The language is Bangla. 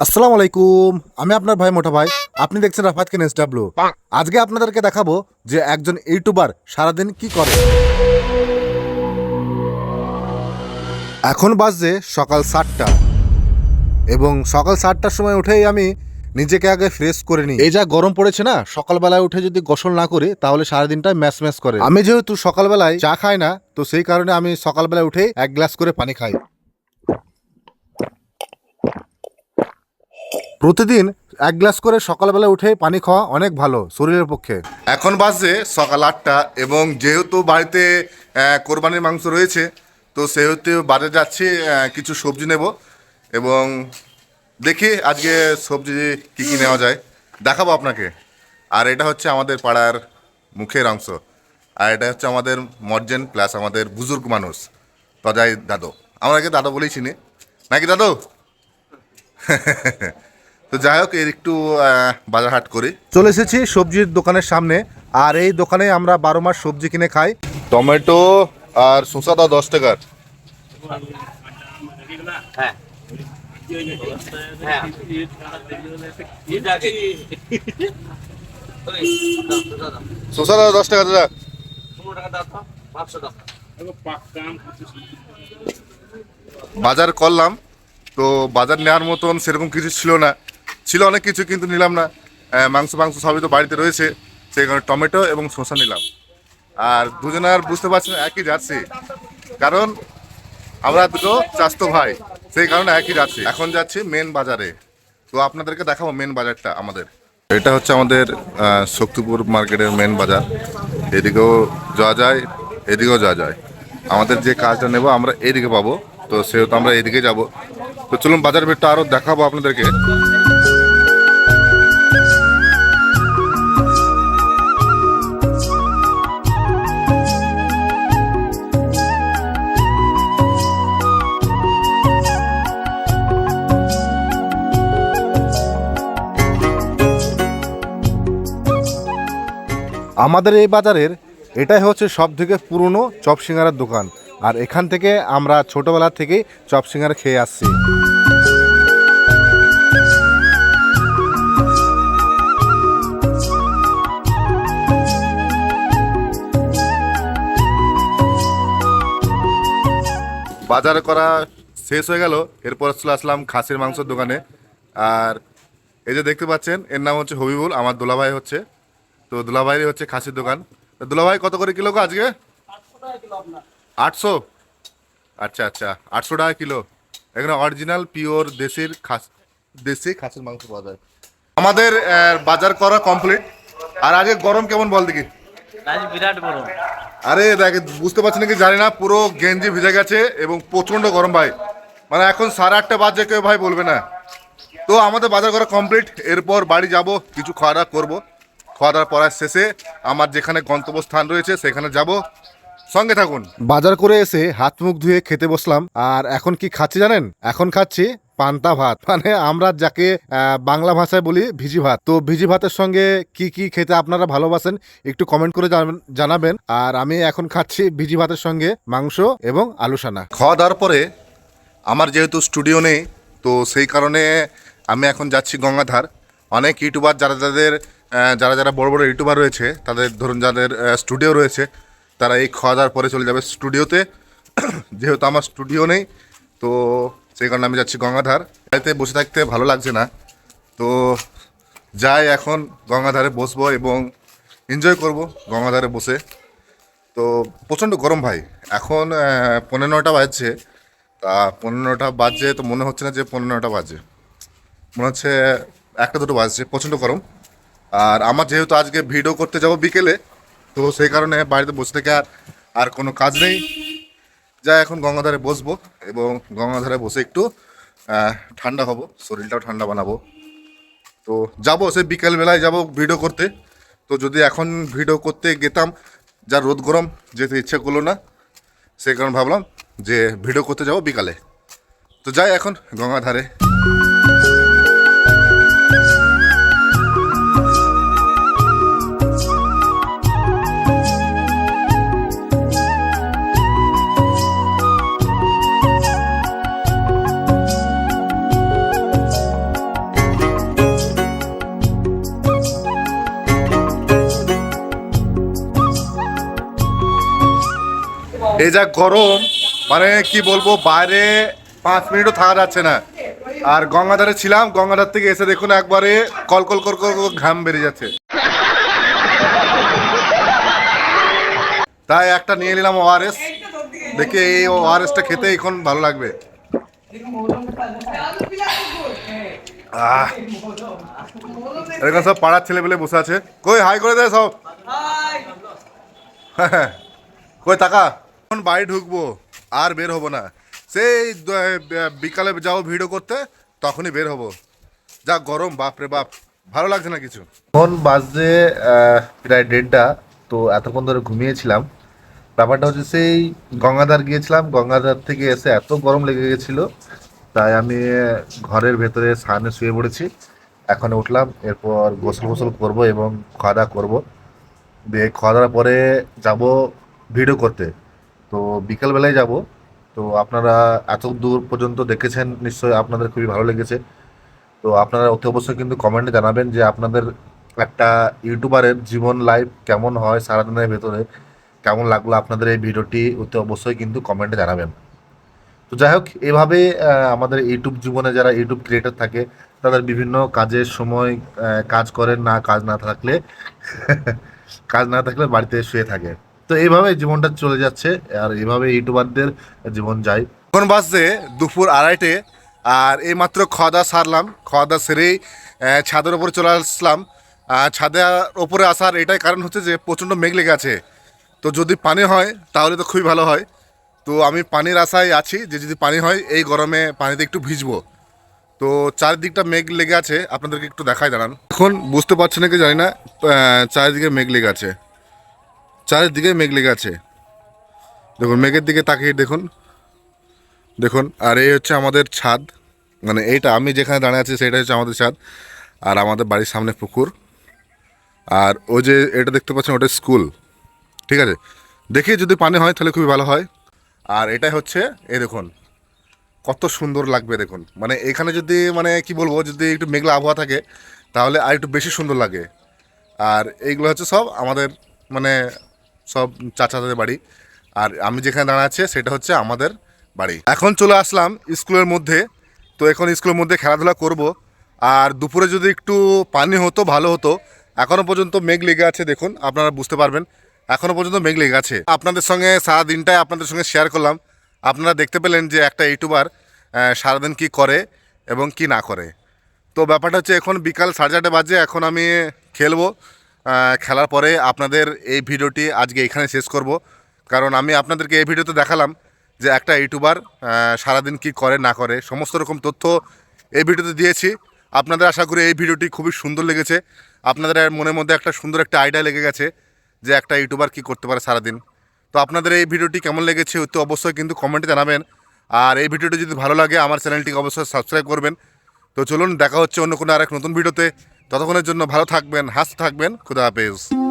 আসসালামু আলাইকুম। আমি আপনার ভাই মোটা ভাই। আপনি দেখছেন রাফাত কেন ডাব্লু আজকে আপনাদেরকে দেখাবো যে একজন ইউটিউবার সারাদিন কি করে। এখন বাজছে সকাল সাতটা। এবং সকাল সাতটার সময় উঠেই আমি নিজেকে আগে ফ্রেশ করে নিই। এই যা গরম পড়েছে না সকালবেলায় উঠে যদি গোসল না করে তাহলে সারাদিনটা ম্যাচ ম্যাচ করে। আমি যেহেতু সকালবেলায় চা খাই না তো সেই কারণে আমি সকালবেলায় উঠে এক গ্লাস করে পানি খাই। প্রতিদিন এক গ্লাস করে সকালবেলা উঠে পানি খাওয়া অনেক ভালো শরীরের পক্ষে। এখন বাজছে সকাল আটটা এবং যেহেতু বাড়িতে কোরবানির মাংস রয়েছে, তো সেহেতু বাজারে যাচ্ছি কিছু সবজি নেব এবং দেখি আজকে সবজি কী কী নেওয়া যায়। দেখাবো আপনাকে। আর এটা হচ্ছে আমাদের পাড়ার মুখের অংশ। আর এটা হচ্ছে আমাদের মর্জেন প্লাস আমাদের বুজুর্গ মানুষ, তজাই দাদু। আমরা একে দাদু বলেই চিনি? নাকি দাদু? তো যাই হোক এর একটু বাজার হাট করি। চলে এসেছি সবজির দোকানের সামনে আর এই দোকানে আমরা বারো মাস সবজি কিনে খাই। টমেটো আর শসা দাও দশ টাকার। হ্যাঁ শসা দাও দশ টাকা দাদা। বাজার করলাম তো বাজার নেওয়ার মতন সেরকম কিছু ছিল না। ছিল অনেক কিছু, কিন্তু নিলাম না। মাংস মাংস সবই তো বাড়িতে রয়েছে। সেই কারণে টমেটো এবং শসা নিলাম। আর দুজনের বুঝতে পারছেন একই যাচ্ছি কারণ আমরা দুটো চাস্তো ভাই, সেই কারণে একই যাচ্ছি এখন যাচ্ছি মেন বাজারে। তো আপনাদেরকে দেখাবো মেন বাজারটা আমাদের। এটা হচ্ছে আমাদের শক্তিপুর মার্কেটের মেন বাজার। এদিকেও যাওয়া যায়, এদিকেও যাওয়া যায়। আমাদের যে কাজটা নেব, আমরা এইদিকে পাবো। তো সেহেতু আমরা এদিকে যাব। তো চলুন বাজার বেটটা আরও দেখাবো আপনাদেরকে। আমাদের এই বাজারের এটাই হচ্ছে সব থেকে পুরনো চপ সিঙ্গারার দোকান। আর এখান থেকে আমরা ছোটবেলা থেকেই চপ সিঙ্গারা খেয়ে আসছি। বাজার করা শেষ হয়ে গেল, এরপর চলে আসলাম খাসির মাংসের দোকানে। আর এই যে দেখতে পাচ্ছেন, এর নাম হচ্ছে হবিবুল, আমার দুলাভাই হচ্ছে। তো দুলাভাইয়ের হচ্ছে খাসির দোকান। দুলাভাই কত করে কিলো গো আজকে? আটশো? আচ্ছা আচ্ছা আটশো টাকা কিলো। এখানে অরিজিনাল পিওর দেশের খাস দেশি খাসির মাংস পাওয়া যায়। আমাদের বাজার করা কমপ্লিট আর আজকে গরম কেমন বল দেখি? বিরাট বড় আরে দেখ বুঝতে পারছি নাকি? জানি না পুরো গেঞ্জি ভিজে গেছে এবং প্রচণ্ড গরম ভাই। মানে এখন সাড়ে আটটা বাজে কেউ ভাই বলবে না। তো আমাদের বাজার করা কমপ্লিট এরপর বাড়ি যাব কিছু খাওয়া দাওয়া করব। খাওয়া দাওয়ার পড়ার শেষে আমার যেখানে গন্তব্যস্থান রয়েছে সেখানে যাব। সঙ্গে থাকুন। বাজার করে এসে হাত মুখ ধুয়ে খেতে বসলাম। আর এখন কি খাচ্ছি জানেন? এখন খাচ্ছি পান্তা ভাত। মানে আমরা যাকে বাংলা ভাষায় বলি ভিজি ভাত। তো ভিজি ভাতের সঙ্গে কি কি খেতে আপনারা ভালোবাসেন একটু কমেন্ট করে জানাবেন- আর আমি এখন খাচ্ছি ভিজি ভাতের সঙ্গে মাংস এবং আলু সানা। খাওয়া দাওয়ার পরে আমার যেহেতু স্টুডিও নেই তো সেই কারণে আমি এখন যাচ্ছি গঙ্গাধার। অনেক ইউটিউবার যারা যাদের যারা যারা বড় বড় ইউটিউবার রয়েছে, তাদের ধরুন যাদের স্টুডিও রয়েছে, তারা এই খাওয়া দাওয়ার পরে চলে যাবে স্টুডিওতে। যেহেতু আমার স্টুডিও নেই, তো সেই কারণে আমি যাচ্ছি গঙ্গাধার। বাড়িতে বসে থাকতে ভালো লাগছে না। তো যাই এখন গঙ্গাধারে বসবো এবং এনজয় করব গঙ্গাধারে বসে। তো প্রচণ্ড গরম ভাই, এখন পনেরো নটা বাজছে। তা পনেরোটা বাজছে তো মনে হচ্ছে না যে পনেরোটা বাজে। মনে হচ্ছে একটা দুটো বাজছে, প্রচণ্ড গরম। আর আমার যেহেতু আজকে ভিডিও করতে যাব বিকেলে, তো সেই কারণে বাড়িতে বসে থেকে আর আর কোনো কাজ নেই। যা এখন গঙ্গাধারে বসবো এবং গঙ্গাধারে বসে একটু ঠান্ডা হব, শরীরটাও ঠান্ডা বানাবো। তো যাব সে বিকেলবেলায় যাব ভিডিও করতে। তো যদি এখন ভিডিও করতে গেতাম, যা রোদ গরম, যেতে ইচ্ছে করল না, সেই কারণে ভাবলাম যে ভিডিও করতে যাব বিকালে। তো যাই, এখন গঙ্গাধারে। এই যা গরম মানে কি বলব বাইরে পাঁচ মিনিটও থাকা যাচ্ছে না। আর গঙ্গাধারে ছিলাম গঙ্গাধার থেকে এসে দেখুন একবারে কল কল কল কল ঘাম বেরিয়ে যাচ্ছে। তাই একটা নিয়ে নিলাম ওআরএস দেখি এই ওআরএসটা খেতে এখন ভালো লাগবে। এরকম সব পাড়ার ছেলেপেলে বসে আছে। কই হাই করে দেয় সব। কই টাকা এখন বাড়ি ঢুকবো, আর বের হব না। সেই বিকালে যাও ভিডিও করতে, তখনই বের হব। যা গরম, বাপ রে বাপ। ভালো লাগছে না কিছু? এখন বাজে প্রায় দেড়টা, তো এতক্ষণ ধরে ঘুমিয়েছিলাম। ব্যাপারটা হচ্ছে সেই গঙ্গাধার গিয়েছিলাম, গঙ্গাধার থেকে এসে এত গরম লেগে গেছিল, তাই আমি ঘরের ভেতরে সানে শুয়ে পড়েছি। এখন উঠলাম, এরপর গোসল গোসল করব এবং খাওয়া দাওয়া করব। দিয়ে খাওয়া দাওয়ার পরে যাব ভিডিও করতে। তো বিকেলবেলায় যাব। তো আপনারা এত দূর পর্যন্ত দেখেছেন নিশ্চয়ই আপনাদের খুবই ভালো লেগেছে। তো আপনারা অতি অবশ্যই কিন্তু কমেন্টে জানাবেন যে আপনাদের একটা ইউটিউবারের জীবন লাইফ কেমন হয় সারাদিনের ভেতরে, কেমন লাগল আপনাদের এই ভিডিওটি, অতি অবশ্যই কিন্তু কমেন্টে জানাবেন। তো যাই হোক, এভাবে আমাদের ইউটিউব জীবনে যারা ইউটিউব ক্রিয়েটার থাকে, তাদের বিভিন্ন কাজের সময় কাজ করেন না, কাজ না থাকলে, কাজ না থাকলে বাড়িতে শুয়ে থাকে। তো এইভাবে জীবনটা চলে যাচ্ছে, আর এইভাবে ইউটিউবারদের জীবন যায়। এখন বাজছে দুপুর আড়াইটে, আর এইমাত্র খাওয়া দাওয়া সারলাম, খাওয়া দাওয়া সেরেই ছাদের ওপরে চলে আসলাম। ছাদের ওপরে আসার এটাই কারণ হচ্ছে যে প্রচণ্ড মেঘ লেগে আছে। তো যদি পানি হয়, তাহলে তো খুবই ভালো হয়। তো আমি পানির আশায় আছি যে যদি পানি হয়, এই গরমে পানিতে একটু ভিজবো। তো চারিদিকটা মেঘ লেগে আছে, আপনাদেরকে একটু দেখাই দাঁড়ান। এখন বুঝতে পারছেন নাকি জানি না চারিদিকে মেঘ লেগে আছে। চারিদিকে মেঘ লেগে আছে। দেখুন, মেঘের দিকে তাকিয়ে দেখুন। দেখুন, আর এই হচ্ছে আমাদের ছাদ। মানে এইটা আমি যেখানে দাঁড়িয়ে আছি সেটা হচ্ছে আমাদের ছাদ। আর আমাদের বাড়ির সামনে পুকুর। আর ওই যে এটা দেখতে পাচ্ছেন, ওটা স্কুল। ঠিক আছে? দেখি যদি পানি হয়, তাহলে খুবই ভালো হয়। আর এটাই হচ্ছে, এই দেখুন, কত সুন্দর লাগবে দেখুন। মানে এখানে যদি মানে কি বলব, যদি একটু মেঘলা আবহাওয়া থাকে, তাহলে আর একটু বেশি সুন্দর লাগে। আর এইগুলো হচ্ছে সব আমাদের মানে সব চাচাদের বাড়ি। আর আমি যেখানে দাঁড়া আছে সেটা হচ্ছে আমাদের বাড়ি। এখন চলে আসলাম স্কুলের মধ্যে। তো এখন স্কুলের মধ্যে খেলাধুলা করব। আর দুপুরে যদি একটু পানি হতো, ভালো হতো এখনও পর্যন্ত মেঘ লেগে আছে, দেখুন, আপনারা বুঝতে পারবেন। এখনও পর্যন্ত মেঘ লেগে আছে। আপনাদের সঙ্গে সারা দিনটাই আপনাদের সঙ্গে শেয়ার করলাম। আপনারা দেখতে পেলেন যে একটা ইউটিউবার সারাদিন কি করে এবং কি না করে। তো ব্যাপারটা হচ্ছে এখন বিকাল সাড়ে চারটে বাজে, এখন আমি খেলব। খেলার পরে আপনাদের এই ভিডিওটি আজকে এখানে শেষ করব। কারণ আমি আপনাদেরকে এই ভিডিওতে দেখালাম যে একটা ইউটিউবার সারাদিন কি করে, না করে, সমস্ত রকম তথ্য এই ভিডিওতে দিয়েছি। আপনাদের আশা করি এই ভিডিওটি খুবই সুন্দর লেগেছে। আপনাদের মনের মধ্যে একটা সুন্দর একটা আইডিয়া লেগে গেছে যে একটা ইউটিউবার কি করতে পারে সারাদিন। তো আপনাদের এই ভিডিওটি কেমন লেগেছে তো অবশ্যই কিন্তু কমেন্টে জানাবেন। আর এই ভিডিওটি যদি ভালো লাগে, আমার চ্যানেলটিকে অবশ্যই সাবস্ক্রাইব করবেন। তো চলুন, দেখা হচ্ছে অন্য কোনো আরেক নতুন ভিডিওতে। ততক্ষণের জন্য ভালো থাকবেন হাসতে থাকবেন খুদা হাফেজ।